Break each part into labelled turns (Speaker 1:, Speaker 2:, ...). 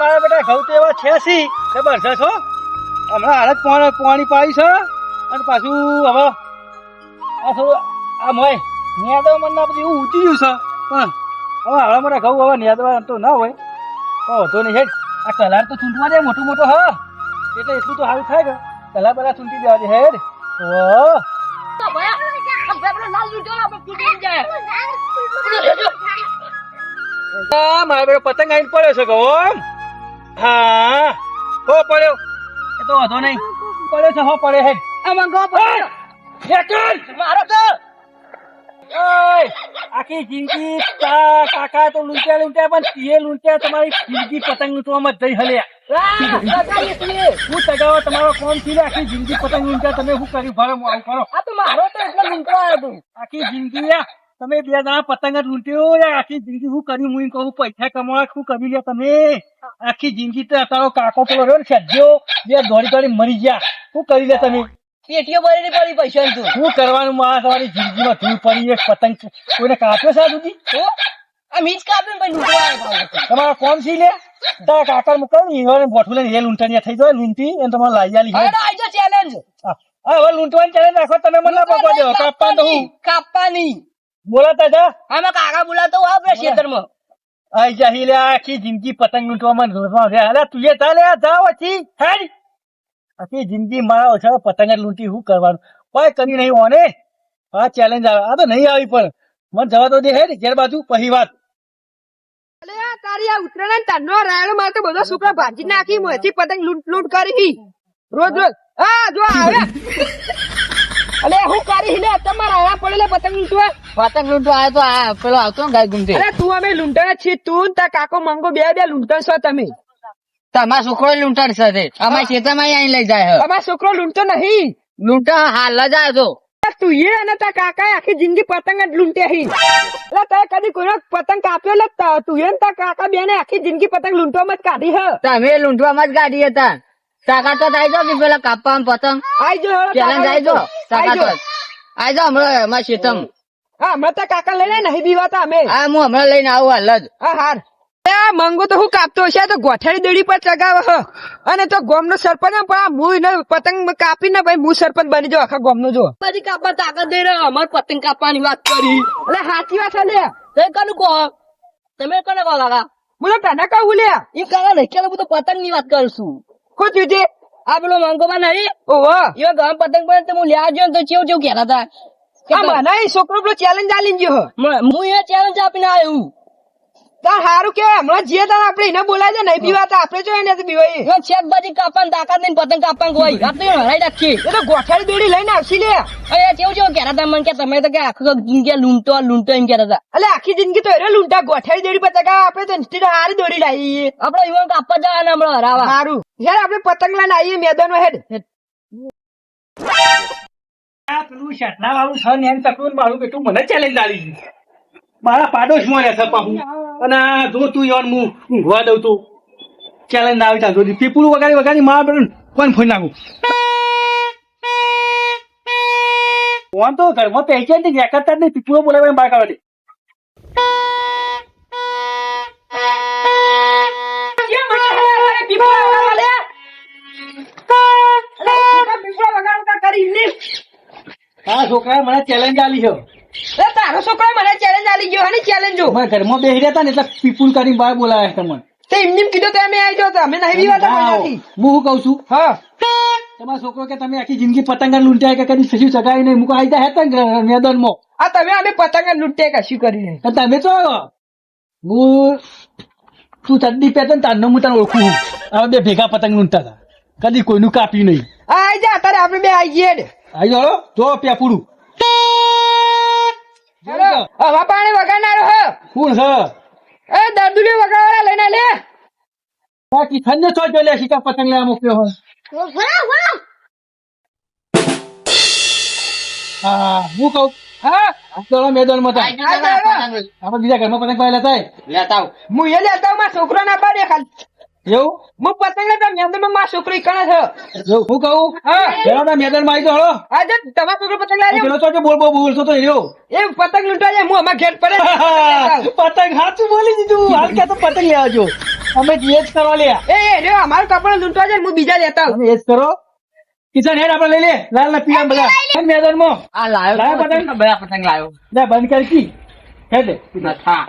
Speaker 1: મારા બેટા ઘઉં તો એવા છે સી જબરજસ્ત હો હમણાં હાલ જ પાણી પાણી પાડી છે. અને પાછું હવે આ થોડું આ મોય નેદવા મને બધું એવું ઊંચી ગયું છે. પણ હવે હાલ મારા ઘઉં હવે નેદવા તો ના હોય. તો વાંધો નહીં હેડ. આ કલાર તો ચૂંટવા દે મોટું મોટું હા. એટલે એટલું તો સારું થાય કે કલાર બધા ચૂંટી દેવા દે હેડ. ઓ મારા બેટો પતંગ આઈને પડ્યો છે કહો હા. હો પડ્યો. એ તો વાંધો નહીં. પડ્યો છે હો પડ્યો હેડ
Speaker 2: આ મંગો પડ્યો
Speaker 1: હેકલ!
Speaker 2: મારો તો!
Speaker 1: ઓય આખી જિંદગી તા કાકા તો લૂંટ્યા લૂંટ્યા પણ તીએ લૂંટ્યા તમારી જિંદગી પતંગ લૂંટવામાં જઈ હલ્યા. હું તગાવો તમારો કોમથી આખી જિંદગી પતંગ લૂંટ્યા તમે શું કર્યું? ભરો આવું કરો.
Speaker 2: આ તો મારો તો એટલો લૂંટો આવ્યો
Speaker 1: આખી જિંદગી આ તમે બે જણા પતંગ જ લૂંટ્યો આખી જિંદગી શું કર્યું હું કહું પૈસા કમાવા શું કરી લ્યા તમે? આખી જિંદગી તો તારો કાકો પેલો રહ્યો ને સજ્જો બે દોડી દોડી મરી ગયા. શું કરી લે તમે?
Speaker 2: પેટીઓ ભરેલી પડી પૈસા તું.
Speaker 1: શું કરવાનું? મારા તમારી જિંદગીમાં ધૂળ પડી એક પતંગ કોઈને કાપ્યો સા સુધી
Speaker 2: આ મીજ કાપીને પછી લૂંટો આવ્યો
Speaker 1: તમારો કોમ સી લે? તારા કાકા મુકાવ ને ઈવન બોઠું લઈને એ લૂંટણીયા થઈ જાય લૂંટી એને તમારે લાઈ આલી
Speaker 2: હવે આઈ ચેલેન્જ
Speaker 1: હવે લૂંટવાની ચેલેન્જ રાખો તમે મને ના દો. કાપવા તો હું.
Speaker 2: કાપવાની.
Speaker 1: બોલાતા હતા
Speaker 2: આમાં કાકા બોલાતો હોય આપણે ખેતરમાં.
Speaker 1: આઈ જા હી લે આખી જિંદગી પતંગ લૂંટવામાં લૂંટવામાં રે અલે તું એ ચાલે આ જા પછી હેડ. આખી જિંદગી મારા ઓછા પતંગ જ લૂંટી શું કરવાનું. કોઈ કરી નહીં ઓને આ ચેલેન્જ આવે. આ તો નહીં આવી પણ. મને જવા દો દે હેડ ઘેર બાજુ પહી વાત.
Speaker 3: આ તારી આ ઉત્તરાયણ તારનો રાયડો મારે તો બધો છોકરા ભાજી નાખી મોથી પતંગ લૂંટ લૂંટ કરી. રોજ રોજ. હા જો આવે. અલે હું કરી હિલે તમારા આયા પડેલા પતંગ લૂંટવા?
Speaker 2: પતંગ લૂંટો આયો તો આ પેલો આવતો ને ગાય ગુમતી.
Speaker 3: અરે તું અમે લૂંટણા છીએ તું તા કાકો મંગો બે બે લૂંટણ છો તમે.
Speaker 2: તમાર છોકરો લૂંટાડ સાથે અમાર ખેતરમાં અહીં લઈ જાય
Speaker 3: અમાર છોકરો લૂંટતો નહીં.
Speaker 2: લૂંટા હાલ જ આવ્યો
Speaker 3: તું એ અને તાર કાકા આખી જિંદગી પતંગ જ લૂંટે હી. એટલે તે કદી કોઈનો પતંગ કાપ્યો એટલે ત- એ તાર કાકા બેને આખી જિંદગી પતંગ લૂંટવામાં જ કાઢી હ.
Speaker 2: તમે લૂંટવામાં જ કાઢી હતા. સાકા તો પેલા કાપવા પતંગ.
Speaker 3: આઈ જો હેડો
Speaker 2: ચેલેન્જ આવી જો સાકા તો
Speaker 3: જો.
Speaker 2: આઈ હમણાં એમાં શીતમ.
Speaker 3: હા હમણાં તો કાકા લઈને નહીં બીવાતા અમે.
Speaker 2: હા હું હમણાં લઈને આવું હાલ જ.
Speaker 3: હા હાર. મંગુ તો હું કાપતો હશે તો ગોઠેડી દોડી પર ચગાવે હ. અને તો ગોમનો સરપંચ પણ આ મું એને પતંગ કાપીને ભાઈ હું સરપંચ બની જાઉં આખા ગોમનો જો.
Speaker 2: પછી કાપવા તાકાત દઈ રહ્યો અમારે પતંગ કાપવાની વાત કરી.
Speaker 3: એટલે સાચી વાત છે લે.
Speaker 2: તે કનું કહો? તમે કોને કહો કાકા?
Speaker 3: બોલો તને કહું લે.
Speaker 2: એ કાકા નહીં કે હું તો પતંગની વાત કરશું
Speaker 3: ખુદ જુજે
Speaker 2: આ પેલો મંગોમાં નહીં?
Speaker 3: ઓહો.
Speaker 2: યો ગામ પતંગ પર તો હું ગયો ને તો ચેવ ચેવ કહેતા હતા.
Speaker 3: આ મને છોકરો પેલો ચેલેન્જ આલી ગયો હું.
Speaker 2: એ ચેલેન્જ આપીને આવ્યું.
Speaker 3: તાર હારું કે હમણાં જે તાર આપણે એને બોલાય દે નહીં બીવાતા આપણે જો એને બીવાય
Speaker 2: એ શાકભાજી કાપવાની તાકાત નહીં પતંગ કાપવાની કોઈ આ તો હરાઈ રાખી
Speaker 3: એ તો ગોઠેડી દોડી લઈને આવશી લે.
Speaker 2: અરે ચેવું ચેવું કહેતા હતા મને કે તમે તો કે આખું જિંદગી લૂંટો લૂંટો એમ કહેતા હતા
Speaker 3: એટલે આખી જિંદગી તો એને લૂંટા. ગોઠેડી દોડી પતંગ આપણે તો હારી દોડી લાવીએ.
Speaker 2: આપડે ઈવન કાપવા જવાના હમણાં હરાવા.
Speaker 3: સારું યાર આપણે પતંગ લઈને આવીએ મેદાનો હેડ.
Speaker 1: આ પેલું શેઠના વાળું છે ને એમ તકલું મારું બેટું મને ચેલેન્જ આલી છે. મારા પાડોશમાં રહે છે પાછું અને આ જો તું યાર હું ઊંઘવા દઉં તું ચેલેન્જ આવી ત્યાં સુધી પીપળું વગાડી વગાડી મારા બેન કોણ ફોન નાખું. ફોન તો ઘરમાં પહેચે નહીં જેકરતા જ નહીં. પીપળું બોલાવે બહાર કાઢવા હા છોકરા મને ચેલેન્જ આલી છે.
Speaker 3: તારો છોકરો મને ચેલેન્જ આલી ગયો અને ચેલેન્જ જો.
Speaker 1: મારા ઘરમાં બેહી રહ્યા હતા ને એટલે પીપુલ કરીને બહાર બોલાવ્યા તમને.
Speaker 3: તે એમને એમ કીધું અમે આવી જાવ અમે નહીં બીવાતા કોઈનાથી.
Speaker 1: હું શું છું?
Speaker 3: હા.
Speaker 1: તમારો છોકરો કે તમે આખી જિંદગી પતંગ લૂંટ્યા કે કદી સજુ સગાઈ નહીં? મૂકો આવી જાય હતા મેદાનમાં.
Speaker 3: આ તમે અમે પતંગ જ લૂંટે કશું કરીને
Speaker 1: અને તમે તો હું તું ચડ્ડી પહેરતો ને તારનો હું તને ઓળખું છું. આ બે ભેગા પતંગ લૂંટતા હતા. કદી કોઈનું કાપ્યું નહીં.
Speaker 3: આ આઈ જા અત્યારે આપણે બે આવી જઈએ.
Speaker 1: આવી જાઓ જો પેપુડું
Speaker 3: હેલો હવા પાણી વગાડનારો હ.
Speaker 1: કોણ છે
Speaker 3: એ દાદુલી વગાડવાળા લઈને લે.
Speaker 1: બાકી ઠંડે છો જો લે શિકાર પતંગ લેવા મોકલ્યો હોય હા હું કહું?
Speaker 3: હા?
Speaker 1: ચલો મેદાનમાં. આપણે બીજા ઘરમાં પતંગ થાય.
Speaker 2: લેતા
Speaker 3: હું એ લેતા હું, મારા છોકરો ના પાડે ખાલી.
Speaker 1: એવું
Speaker 3: હું પતંગ લેતા મેદાનમાં મારા છોકરી ઈકણે છે.
Speaker 1: હું કહું
Speaker 3: હા.
Speaker 1: પેલા મેદાનમાં આવી જાઓ હળો.
Speaker 3: આજે તમારા છોકરો પતંગ લાવી
Speaker 1: પેલો તો બોલ બોલ બોલતો તો
Speaker 3: એ પતંગ લૂંટવા જાય હું અમારા ઘેર પડે.
Speaker 1: પતંગ સાચું બોલી દીધું. હાલ કે તો પતંગ લેવા જો અમે જીએ જ કરવા લે
Speaker 3: એ એ રે અમારું કપડા લૂંટવા જાય હું બીજા લેતા આવું.
Speaker 1: એ જ કરો. કિશન હેડ આપણે લઈ લે. લાલ ના પીળા બધા. મેદાનમાં
Speaker 2: આ લાયો
Speaker 1: લાયો પતંગ?
Speaker 2: બધા પતંગ લાયો.
Speaker 1: લે બંધ કરી કી. હેડ.
Speaker 2: હા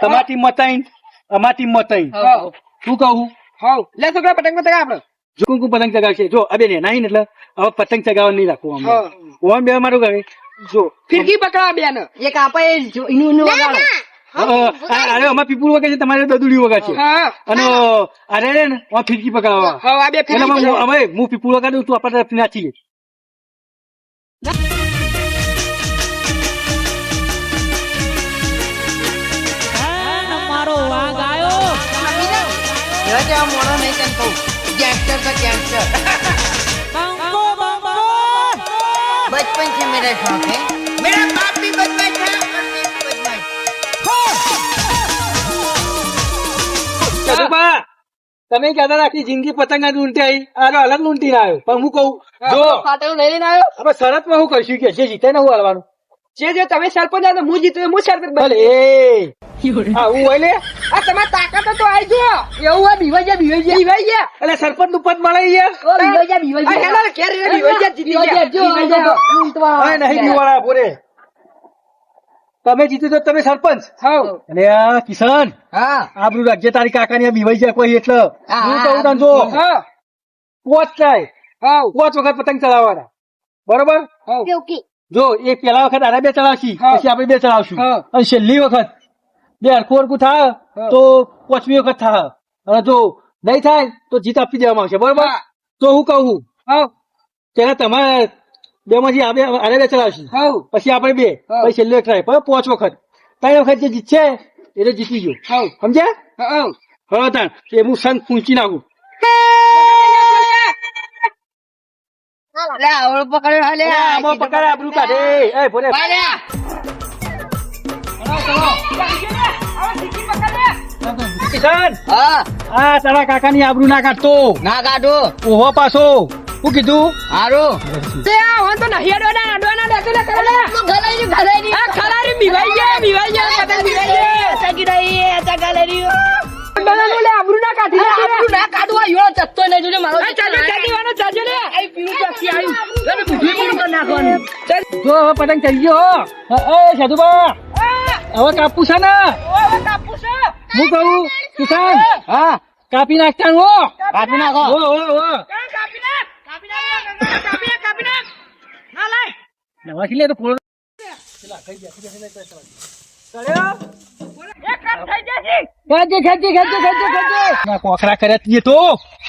Speaker 1: જો મતાઈ અમારી મતાઈ શું કહું
Speaker 3: હાઉ લે છોકરા પતંગ પતંગ આપણે.
Speaker 1: જો કુંકુ પતંગ ચગાવશે. જો અબે ને નહીં એટલે હવે પતંગ ચગાવવા નહીં રાખવું
Speaker 3: હા.
Speaker 1: અમે ઓમ બે મારું કરે જો
Speaker 3: ફિરકી પકડા બે ને
Speaker 2: એક આપે જો એનું એનું વગાડો.
Speaker 1: અરે અમાર પીપુલ વગર છે તમારે દદુડી વગર છે અને અરે રે ને ફિરકી પકડાવવા
Speaker 3: હા આ બે
Speaker 1: એટલે
Speaker 3: ફિરકી
Speaker 1: અમે
Speaker 3: પકડા.
Speaker 1: અમે હું પીપુલ વગર તું આપણા તરફથી નાચી લે
Speaker 4: बचपन से मेरा शौक है मेरा बाप भी बदमाश था और मैं भी बदमाश
Speaker 1: ચતુબા તમે કહેતા હતા આખી જિંદગી પતંગ જ લૂંટી આવી આનો અલગ લૂંટી આવ્યો પણ હું કહું જો
Speaker 3: પાટણ લઈ લઈને આવ્યો
Speaker 1: હવે શરતમાં હું કરશું કે જે જીતે ને હું હાલવાનું
Speaker 3: જે જે તમે સરપંચ હતા હું જીતું હું સરપંચ
Speaker 1: ભલે એ હા હું હોય લે.
Speaker 3: આ તમારી તાકાત તો આવી જો એવું હોય બીવાઈ ગયા બીવાઈ ગયા. બીવાઈ ગયા?
Speaker 1: એટલે સરપંચનું પદ મળે છે?
Speaker 2: ઓ બીવાઈ જા બીવાઈ
Speaker 3: આ
Speaker 2: જા
Speaker 3: હેલા ઘેર રે બીવાઈ ગયા જીતી
Speaker 2: બીવાઈ
Speaker 3: ગયા બીવાઈ ગયા.
Speaker 1: હા નહીં બીવાળા બોલે. તમે જીત્યું તો તમે સરપંચ?
Speaker 3: હાઉ
Speaker 1: અને આ કિશન
Speaker 2: હા.
Speaker 1: આબરૂ રાખજે તારી કાકાની આ બીવાઈ જાય કોઈ એટલે.
Speaker 2: હા,
Speaker 1: હું
Speaker 2: હા,
Speaker 1: કહું તને જો.
Speaker 3: હા.
Speaker 1: પોચ થાય.
Speaker 3: હાઉ
Speaker 1: પોચ વખત પતંગ ચલાવવાના. બરોબર?
Speaker 3: હાઉ
Speaker 1: જો એક પેલા વખત આને બે
Speaker 3: ચડાવશી
Speaker 1: પછી આપણે બે
Speaker 3: ચડાવશું.
Speaker 1: અને છેલ્લી વખત બે હરખું હરખું થાય તો પાંચમી વખત થાય અને જો નહીં થાય તો જીત આપી દેવામાં આવશે બરોબર? તો હું કહું તેના તમારે બે માંથી આ બે આને બે
Speaker 3: ચડાવશું.
Speaker 1: પછી આપણે બે પછી છેલ્લી વખત પણ પાંચ વખત. ત્રણ વખત જે જીતશે એટલે જીતી ગયો. સમજ્યા? હા. તાણ. એ હું સંત પૂછી નાખું.
Speaker 2: લે આવડો પકડ્યો હા લે
Speaker 1: અરે, આમાં પકડ આબરૂ કાઢે. એ ભોરે કિશન!
Speaker 2: હા.
Speaker 1: આ તારા કાકાની આબરૂ ના કાઢતો.
Speaker 2: ના કાઢો.
Speaker 1: ઓહો પાછો. હું કીધું?
Speaker 2: હારું.
Speaker 3: તે આ હોન તો નહીં અડવાના અડવાના લેતો લે કરે.
Speaker 2: ગલાઈ ગલાઈ
Speaker 3: આ ખલારી બીવાઈ ગયા બીવાઈ ગયા પતંગ બીવાઈ ગયા
Speaker 2: સગી રહી આ ગલાઈ
Speaker 3: બનાનો લે આબરૂ ના કાઢી
Speaker 2: આપણું ના કાઢવા યો ચત્તો નહીં જોજે મારો
Speaker 3: ચાલુ
Speaker 2: પછી આવ્યું એને બુદ્ધિ પૂરું કરી નાખવાનું
Speaker 1: જો હવે પતંગ ચડી ગયો હો. એ સાધુબા. હવે કાપવું છે ને.
Speaker 3: કાપુ
Speaker 1: હું કહું કિસાન
Speaker 2: હા.
Speaker 1: કાપી નાખતા હો
Speaker 2: કાપી નાખો.
Speaker 1: ઓ ઓ ઓ
Speaker 3: કાપી નાખ? કાપી નાખ કાપી નાખ કાપી નાખ ના લાય.
Speaker 1: તો ના કોખરા કર્યા તો.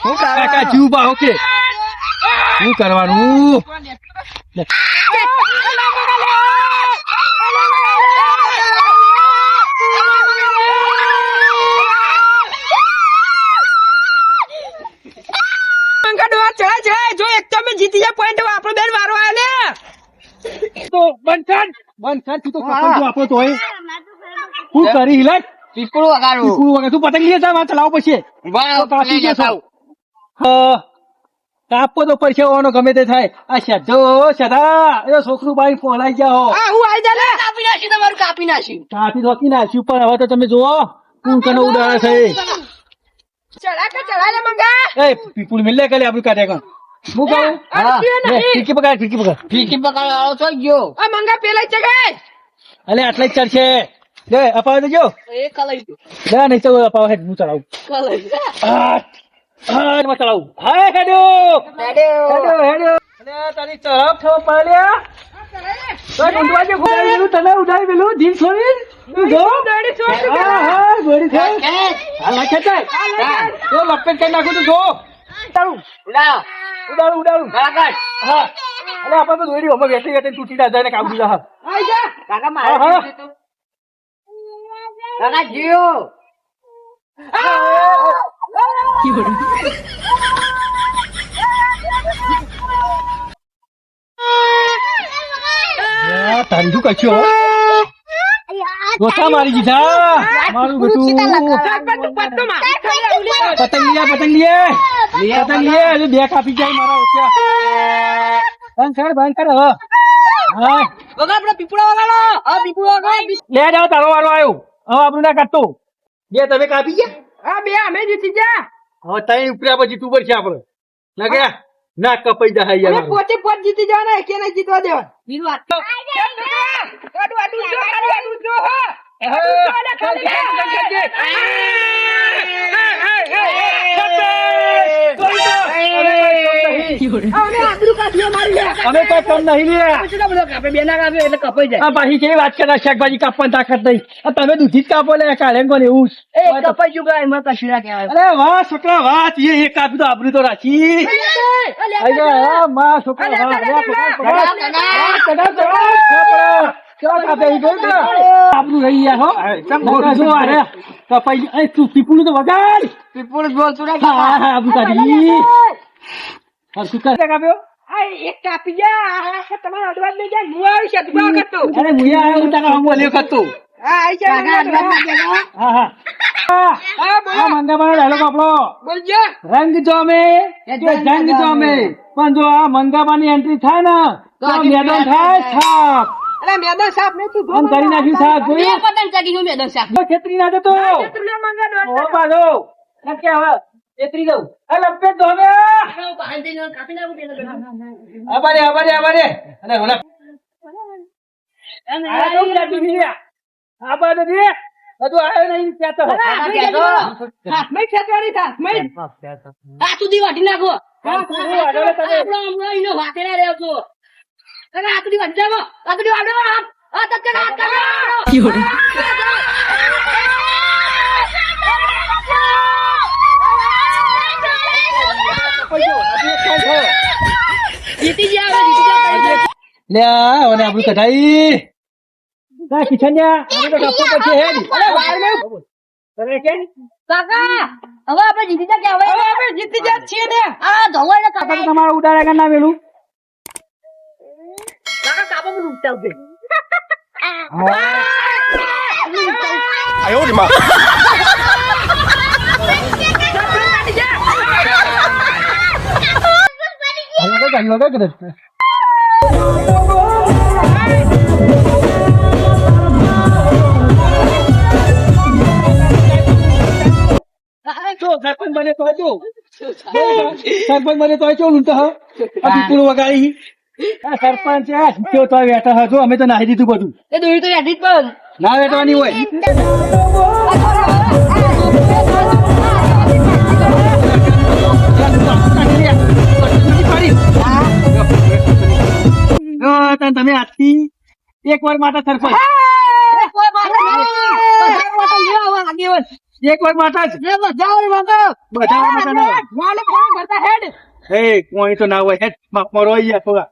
Speaker 1: હું કાકા જીવ બા ઓકે શું કરવાનું? લે.
Speaker 3: તો જીતી જાય પોઈન્ટ આપણો બેન વારો આવ્યો ને.
Speaker 1: તો બંધ કર તું તો કપડ જો આપો હું કરી
Speaker 2: પીપળું
Speaker 1: વગર તું પતંગ લઈ જા ચલાવો પછી. તો કાપી
Speaker 2: બરાબર
Speaker 1: જશો. હા. કાપવો તો પડશે હોવાનો ગમે તે થાય. આ શેઠો શેઠા એ છોકરું બાઈ પહોંચાઈ જાઓ હા.
Speaker 3: આ હું આવી જા
Speaker 2: કાપી નાખ્યું તમારું કાપી નાખ્યું
Speaker 1: કાપી રોકી નાખ્યું પણ હવે તો તમે જુઓ કું કનો ઉડાડે છે.
Speaker 3: ચડા કે ચડા લે મંગા?
Speaker 1: એ પીપુલ મિલે કલે આપણું કાઢે કાં હું કહું?
Speaker 3: હા.
Speaker 1: લે. ફીરકી પકડ ફીરકી પકડ
Speaker 2: ફીકી પકડ વાળો છો ગયો.
Speaker 3: આ મંગા પેલા ચગાય
Speaker 1: અલે આટલે જ ચડશે. લે અપાવ દેજો
Speaker 2: એ કલાઈ
Speaker 1: લે
Speaker 2: ગયો
Speaker 1: નહીં તો અપાવ. હેડ હું ચલાવું
Speaker 2: કલાઈ
Speaker 1: આ આ એમાં ચલાવું હેડો હેડો હેડો અલે તારી તરફ થો પાલ્યા તો ઊંડવા જે ઘોડાઈ પેલું તને ઉડાઈ પેલું જીન છોડી તું જો
Speaker 3: દોડી છોડ
Speaker 1: હા હા હા લખે થાય તો લપેટ કરી નાખું તું જો
Speaker 2: ઉડાડું ઉડાડો
Speaker 1: ઉડાડું ઉડાડું
Speaker 2: કાકા
Speaker 1: હા અલે આપણે તો દોડી અમે વેઠી વેઠી તૂટી ના જાય ને કાબુ જા
Speaker 3: આઈ
Speaker 2: કાકા
Speaker 1: હા, હા.
Speaker 2: મારે કાકા જીઓ
Speaker 1: તારી શું કચ્યો ડોસા મારી દીધા મારું બેટું
Speaker 3: આવું લે.
Speaker 1: પતંગ લીયા પતંગ લીએ હજુ બે કાપી જાય મારા ઓછા. બંધ કર બંધ કર હવે. હા.
Speaker 2: આપણે પીપળો વગાડો. હા પીપળો વગાડ.
Speaker 1: લે જાઓ તારો વારો આવ્યો. હવે આપણું ના કાઢતો બે તમે કાપી ગયા?
Speaker 3: આ બે અમે જીતી જા
Speaker 1: હવે તઈ ઉપર્યા પછી તું પર છે આપણે લાગે ના કપાઈ જાય યાર અરે
Speaker 3: પોતે પોત જીતી જવાના કે નહીં જીતવા દેવા
Speaker 2: બીજું વાત તો
Speaker 3: આડું આડું જો ખાલી આડું જો હો આડું જો
Speaker 1: અમે કઈ કામ નહીં લે
Speaker 2: કપાઈ જાય
Speaker 1: પાછી કેવી વાત કરે શાકભાજી કાપવાની તાકાત નહીં તમે દૂધી જ કાપો લે કાઢે કોને એવું.
Speaker 2: એ કપાઈ ગયું એમાં કશું કહેવાય
Speaker 1: અરે વાહ છોકરા વાહ એ એક કાપી તો આબરૂ તો રાખી માં છોકરા વાહ આબરૂ રહી ગયા હો. અરે કપાઈ ગયું. તું પીપળું તો વગાડ. હા, હા, હા, આબરૂ કાઢી હા, શું કરે? કાપ્યો?
Speaker 3: એક કાપી જા આ અડવાજ લઈ જા હું આવી છે તું કરતો.
Speaker 1: અરે આવ્યો હું તારા
Speaker 3: હા આવી છે
Speaker 1: હા હા. આપણો?
Speaker 3: બોલજો.
Speaker 1: રંગ જોમે રંગ જોમે પણ જો આ મંગાબાની એન્ટ્રી થાય ને તો મેદાન થાય. છાપ.
Speaker 3: અરે મેદાન સાફ નહીં તું
Speaker 1: આમ કરી નાખ્યું સાહેબ
Speaker 2: બે
Speaker 1: જોયું
Speaker 2: પતંગ ચડી હું મેદાન
Speaker 1: જો છેતરી ના
Speaker 3: દેતો છેતરી મંગા દોડ
Speaker 1: ઓ બાજો નકે હવે છેતરી દઉં. એ લપે જોમે
Speaker 2: કાપી નાખું
Speaker 1: આબારે આબારે આબારે અને રોલા આ તો જાતી ફીર્યા. આ બાજુ દે બધું આવ્યો નહીં ત્યાં તો.
Speaker 3: થા હાથમાં
Speaker 2: આ સુધી વાટી નાખો.
Speaker 1: હા, તું શું વાટો લે
Speaker 2: હમણાં એનો ના રહ્યો છો અરે આ સુધી વાટી નાખો આ તત્કાળ હાથ કાઢો જીતી ગયા
Speaker 1: લે ઓને આપણું કઢાઈ. તા કિચન્યા આપણે તો ગપ્પો પછી હેડ. અરે બહાર મે તને કે?
Speaker 2: કાકા હવે આપણે જીતી ગયા કે હવે આપણે જીતી ગયા છીએ ને. આ ધોવાય ને કાકા
Speaker 1: તમારા ઉડાડા કર ના વેલું
Speaker 2: કાકા કાપા પર ઉઠતા ઉઠે
Speaker 1: હવે તો ગાડી વગર કરે તો સરપંચ બને તો જો સરપંચ બને તો જો લૂંટા હો આ પીપળું વગાડી આ સરપંચ આ તો બેઠા હતો અમે તો નાહી દીધું બધું.
Speaker 2: એ દોરી તો જ પણ.
Speaker 1: ના બેઠવાની હોય. તમે આજથી એક વાર માટે સરપંચ.
Speaker 2: આવા
Speaker 1: એક વાર માટે જ.
Speaker 2: બધા
Speaker 1: કોઈ તો ના હોય હેડ મારો ગયા થોડા.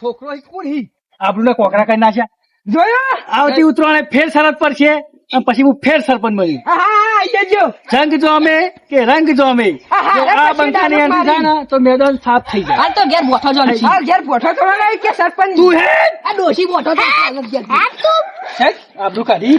Speaker 1: છોકરો કોણ હી આપણને કોકરા કરી નાખ્યા.
Speaker 3: જોયો?
Speaker 1: આવતી ઉતરાણે ફેર શરત પર છે. પછી હું ફેર સરપંચ
Speaker 3: જજો.
Speaker 1: રંગ જો અમે કે રંગ જો અમે? આ
Speaker 3: પછી
Speaker 1: બંકાની અંદર થાય તો મેદાન સાફ થઈ જાય.
Speaker 2: હાલ તો ઘેર બોઠો જો ને
Speaker 3: હા ઘેર બોઠો તો નહીં કે સરપંચ?
Speaker 1: તું હે
Speaker 2: આ ડોશી બોઠો તો
Speaker 1: આબરૂ કાઢી.